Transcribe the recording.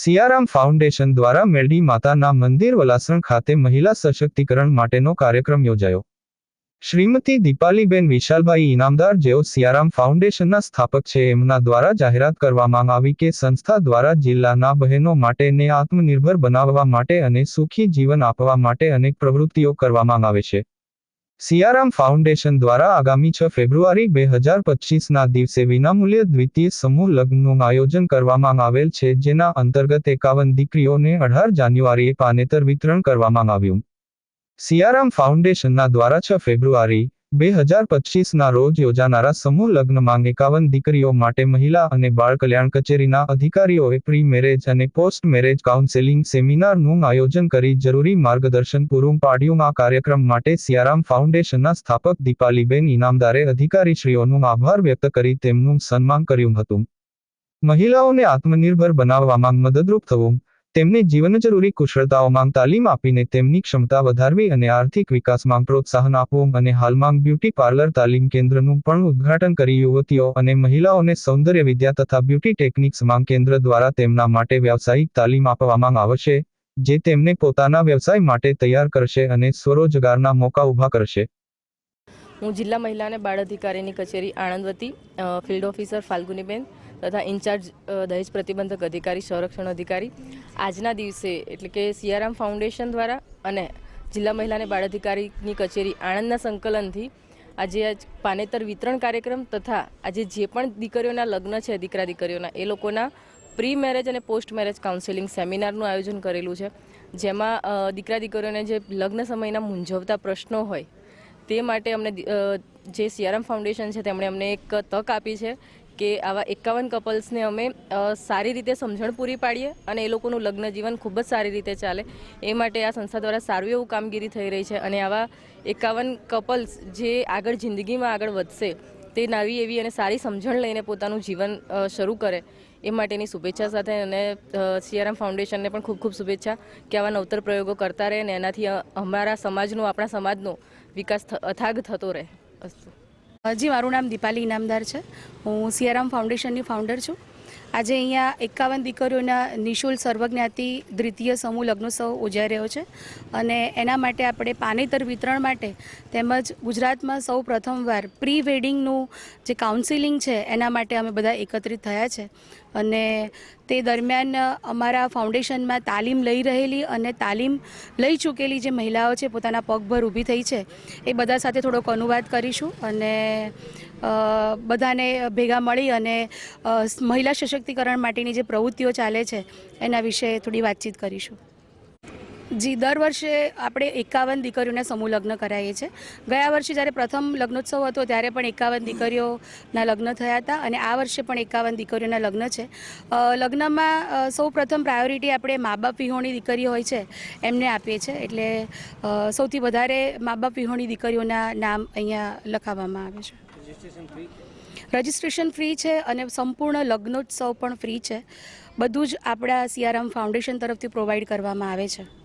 Siyaram foundation દ્વારા મેરડી માતાના મંદિર વલાસણ ખાતે મહિલા સશક્તિકરણ માટેનો કાર્યક્રમ યોજાયો. શ્રીમતી દીપાલીબેન વિશાલભાઈ ઇનામદાર જેઓ સિયારામ ફાઉન્ડેશનના સ્થાપક છે, એમના દ્વારા જાહેરાત કરવામાં આવી કે સંસ્થા દ્વારા જિલ્લાના બહેનો માટે ને આત્મનિર્ભર બનાવવા માટે અને સુખી જીવન આપવા માટે અનેક પ્રવૃત્તિઓ કરવામાં આવે છે. સિયારામ ફાઉન્ડેશન દ્વારા આગામી છ ફેબ્રુઆરી બે હજાર પચીસના દિવસે વિનામૂલ્ય દ્વિતીય સમૂહ લગ્નનું આયોજન કરવામાં આવેલ છે, જેના અંતર્ગત એકાવન દીકરીઓને અઢાર જાન્યુઆરીએ પાનેતર વિતરણ કરવામાં આવ્યું. સિયારામ ફાઉન્ડેશનના દ્વારા છ ફેબ્રુઆરી બે હજાર પચીસના રોજ યોજાનારા સમૂહ લગ્નમાં એકાવન દીકરીઓ માટે મહિલા અને બાળ કલ્યાણ કચેરીના અધિકારીઓએ પ્રી મેરેજ અને પોસ્ટ મેરેજ કાઉન્સેલિંગ સેમિનારનું આયોજન કરી જરૂરી માર્ગદર્શન પૂરું પાડ્યું. આ કાર્યક્રમ માટે સિયારામ ફાઉન્ડેશનના સ્થાપક દીપાલીબેન ઇનામદારે અધિકારીશ્રીઓનું આભાર વ્યક્ત કરી તેમનું સન્માન કર્યું હતું. મહિલાઓને આત્મનિર્ભર બનાવવામાં મદદરૂપ થવું. તેમને જીવન જરૂરી કુશળતાઓમાં તાલીમ આપીને તેમની ક્ષમતા વધારવી અને આર્થિક વિકાસમાં પ્રોત્સાહન આપવું અને હાલમાં બ્યુટી પાર્લર તાલીમ કેન્દ્રનું પણ ઉદ્ઘાટન કરી યુવતીઓ અને મહિલાઓને સૌંદર્ય વિદ્યા તથા બ્યુટી ટેકનિક્સમાં કેન્દ્ર દ્વારા તેમના માટે વ્યાવસાયિક તાલીમ આપવામાં આવશે, જે તેમને પોતાના વ્યવસાય માટે તૈયાર કરશે અને સ્વરોજગારના મોકા ઊભા કરશે. હું જિલ્લા મહિલા અને બાળ અધિકારીની કચેરી આણંદ વતી ફિલ્ડ ઓફિસર ફાલ્ગુનીબેન તથા ઇન્ચાર્જ દહેજ પ્રતિબંધક અધિકારી, સંરક્ષણ અધિકારી. આજના દિવસે એટલે કે સિયારામ ફાઉન્ડેશન દ્વારા અને જિલ્લા મહિલા અને બાળ અધિકારીની કચેરી આણંદના સંકલનથી આજે આજ પાનેતર વિતરણ કાર્યક્રમ તથા આજે જે પણ દીકરીઓના લગ્ન છે, દીકરા દીકરીઓના, એ લોકોના પ્રી મેરેજ અને પોસ્ટ મેરેજ કાઉન્સેલિંગ સેમિનારનું આયોજન કરેલું છે. જેમાં દીકરા દીકરીઓને જે લગ્ન સમયના મૂંઝવતા પ્રશ્નો હોય તે માટે અમને જે સિયારામ ફાઉન્ડેશન છે તેમણે અમને એક તક આપી છે કે આવા એકાવન કપલ્સને અમે સારી રીતે સમજણ પૂરી પાડીએ અને એ લોકોનું લગ્ન જીવન ખૂબ જ સારી રીતે ચાલે. એ માટે આ સંસ્થા દ્વારા સારું એવું કામગીરી થઈ રહી છે અને આવા એકાવન કપલ્સ જે આગળ જિંદગીમાં આગળ વધશે, તે નવી એવી અને સારી સમજણ લઈને પોતાનું જીવન શરૂ કરે. એ માટેની શુભેચ્છા સાથે અને સીઆરએમ ફાઉન્ડેશનને પણ ખૂબ ખૂબ શુભેચ્છા કે આવા નવતર પ્રયોગો કરતા રહે અને એનાથી અમારા સમાજનો, આપણા સમાજનો વિકાસ અથાગ થતો રહે. અસ્તુ. જી, મારું નામ દીપાલી ઇનામદાર છે. હું સિયારામ ફાઉન્ડેશનની ફાઉન્ડર છું. આજે અહીંયા એકાવન દીકરીઓના નિઃશુલ્ક સર્વજ્ઞાતિ દ્વિતીય સમૂહ લગ્નોત્સવ ઉજાઈ રહ્યો છે અને એના માટે આપણે પાનેતર વિતરણ માટે તેમજ ગુજરાતમાં સૌ પ્રથમવાર પ્રી વેડિંગનું જે કાઉન્સિલિંગ છે, એના માટે અમે બધા એકત્રિત થયા છે. અને તે દરમિયાન અમારા ફાઉન્ડેશનમાં તાલીમ લઈ રહેલી અને તાલીમ લઈ ચૂકેલી જે મહિલાઓ છે, પોતાના પગભર ઊભી થઈ છે, એ બધા સાથે થોડોક અનુવાદ કરીશું અને બધાને ભેગા મળી અને મહિલા સશક્તિકરણ માટેની જે પ્રવૃત્તિઓ ચાલે છે, એના વિશે થોડી વાતચીત કરીશું. જી, દર વર્ષે આપણે એકાવન દીકરીઓના સમૂહ લગ્ન કરાવીએ છીએ ગયા વર્ષે જ્યારે પ્રથમ લગ્નોત્સવ હતો, ત્યારે પણ એકાવન દીકરીઓના લગ્ન થયા હતા અને આ વર્ષે પણ એકાવન દીકરીઓના લગ્ન છે. લગ્નમાં સૌ પ્રથમ પ્રાયોરિટી આપણે મા બાપ વિહોણી દીકરી હોય છે, એમને આપીએ છીએ એટલે સૌથી વધારે મા બાપ વિહોણી દીકરીઓના નામ અહીંયા લખાવવામાં આવે છે. રજિસ્ટ્રેશન ફ્રી છે? અને સંપૂર્ણ લગ્નોત્સવ પણ ફ્રી છે. બધું જ આપણા સિયારામ ફાઉન્ડેશન તરફથી પ્રોવાઈડ કરવામાં આવે છે.